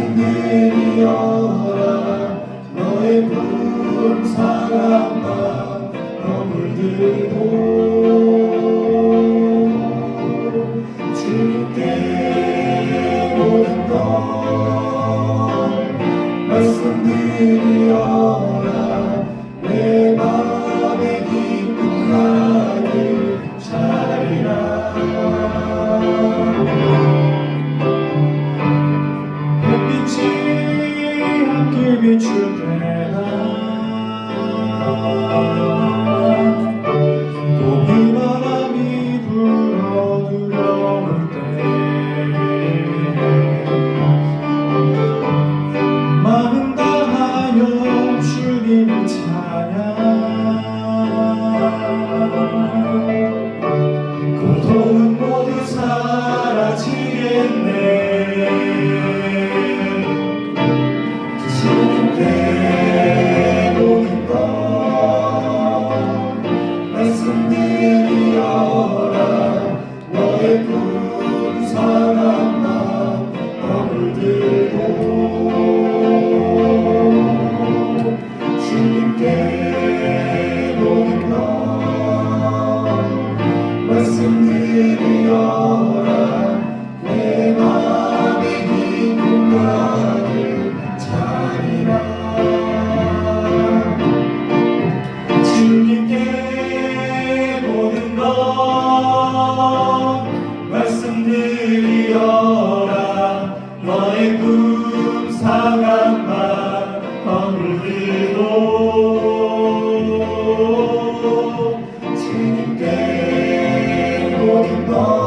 말씀드리어라 너의 품 사랑과 허물들고 주님께 모든 것 말씀드리어라 비출 때나 또 비바람이 불어 두려울 때 마음 다하여 주님을 찬양 고통은 모두 사라지겠네 teu 너